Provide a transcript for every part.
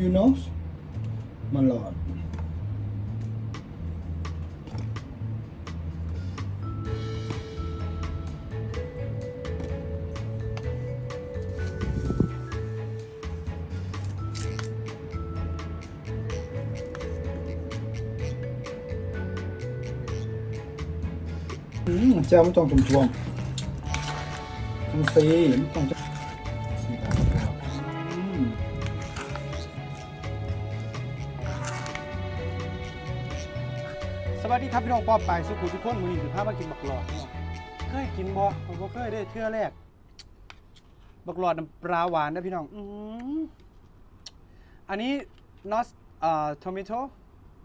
you know มันหลอดอืมเจ้าไม่ต้ สวัสดีครับพี่น้องปอปายสุขุทุกคนมือนี้ถือภาพมากินบักหลอดเคยกินบ่ผมก็เคยได้เทื่อแรก บักหลอดน้ำปลาหวานนะพี่น้องอื้อหืออันนี้นอสเอ่อทอมิโต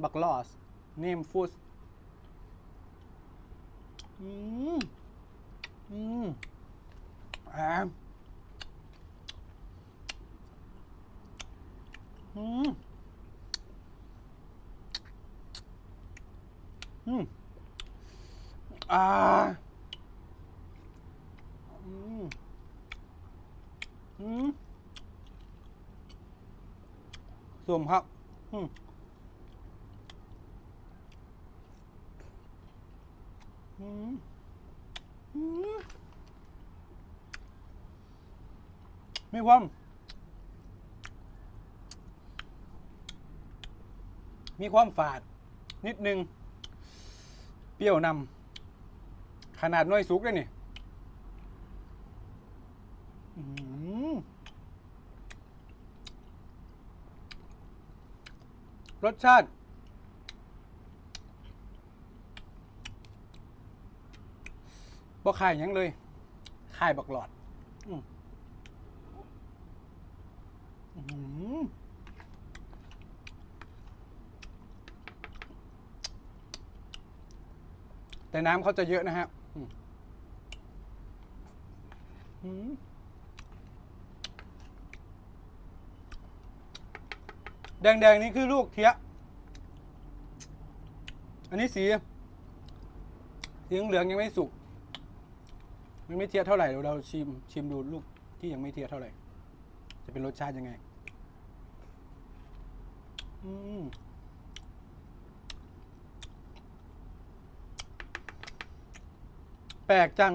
บักหลอสเนมฟูสอืมอืมแอมอืม อืม อ่าอืมอืมสมครับ อืมอืมอืมมีความมีความฝาด นิดนึง เปรี้ยวนำ ขนาดน้อยสุกเลยนี่รสชาติ บ่คายยังเลยคายบักหลอดแต่น้ำเขาจะเยอะนะฮะอืมอืม แดงๆ นี่คือลูกเทียะอันนี้สีสีเหลืองยังไม่สุก มันไม่เทียะเท่าไหร่เดี๋ยวเราชิมชิมดูลูกที่ยังไม่เทียะเท่าไหร่ จะเป็นรสชาติยังไง อืมแปลกจัง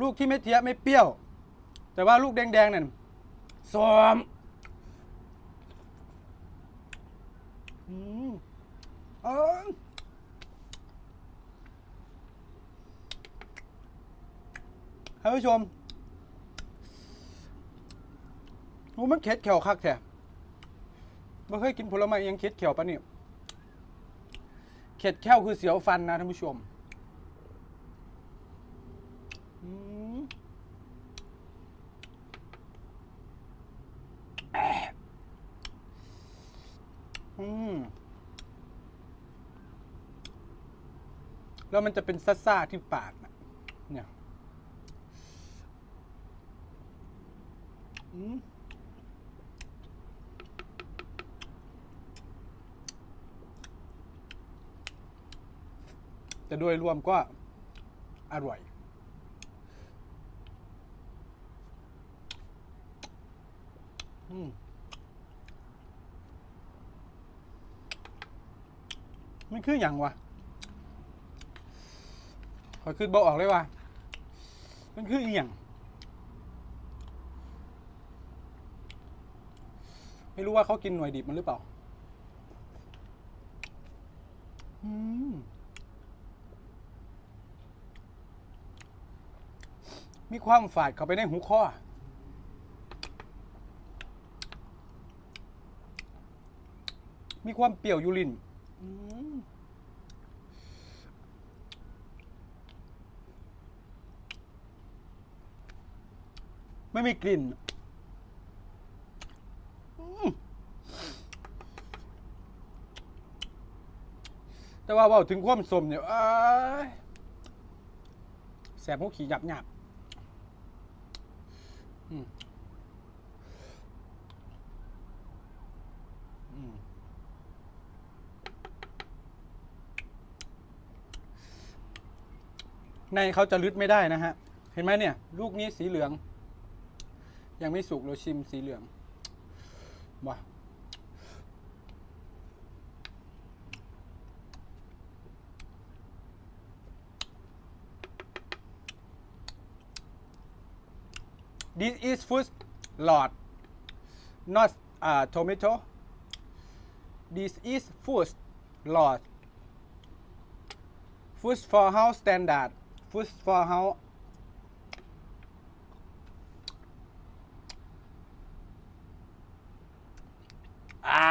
ลูกที่ไม่เทียไม่เปรี้ยว แต่ว่าลูกแดงๆนั่นสวมอืมเออท่านผู้ชมโอ้มันเค็ดแขวคักแท้ไม่เคยกินผลไม้ยังเค็ดแขวปะเนี่ยเข็ดแค้วคือเสียวฟันนะท่านผู้ชม อืมแล้วมันจะเป็นซ่าๆที่ปากนะเนี่ยอืมแต่โดยรวมก็อร่อย อืมมันคืออย่างวะขอยคือบอออกเลยว่ามันคืออีหยังไม่รู้ว่าเขากินหน่วยดิบมันหรือเปล่า อืม มีความฝาดเข้าไปในหูข้อ มีความเปรี้ยวยูรินอืมไม่มีกลิ่นอืมแต่ว่าเว่าถึงความสมเนี่ยอ้ายแสบหูขี่หยับหยับอืม ในเขาจะลึดไม่ได้นะฮะ เห็นไหมเนี่ย ลูกนี้สีเหลือง ยังไม่สุกเราชิมสีเหลืองว้าดิสอิสฟูสหลอด not uh, tomato this is food lot food for house standard food for house อ่า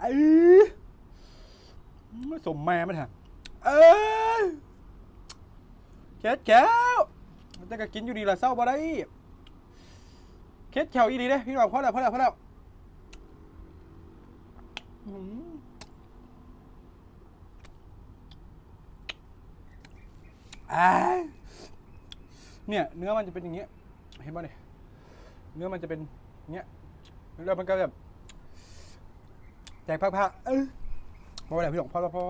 เอ้ไม่สมแม่มันฮะเอ้ยเคสแก้วมันจะก็กินอยู่ดีละเศร้าบ่ได้เคสแขวอีดีเด้พี่น้องพอแล้วพอแล้วพอแล้วอืม อ้ายเนี่ย เนื้อมันจะเป็นอย่างเงี้ย เห็นป่ะเนี่ยเนื้อมันจะเป็นอย่างเงี้ยแล้วมันก็แบบแตกพักๆเออพอแล้วพี่หลงพอแล้วพอ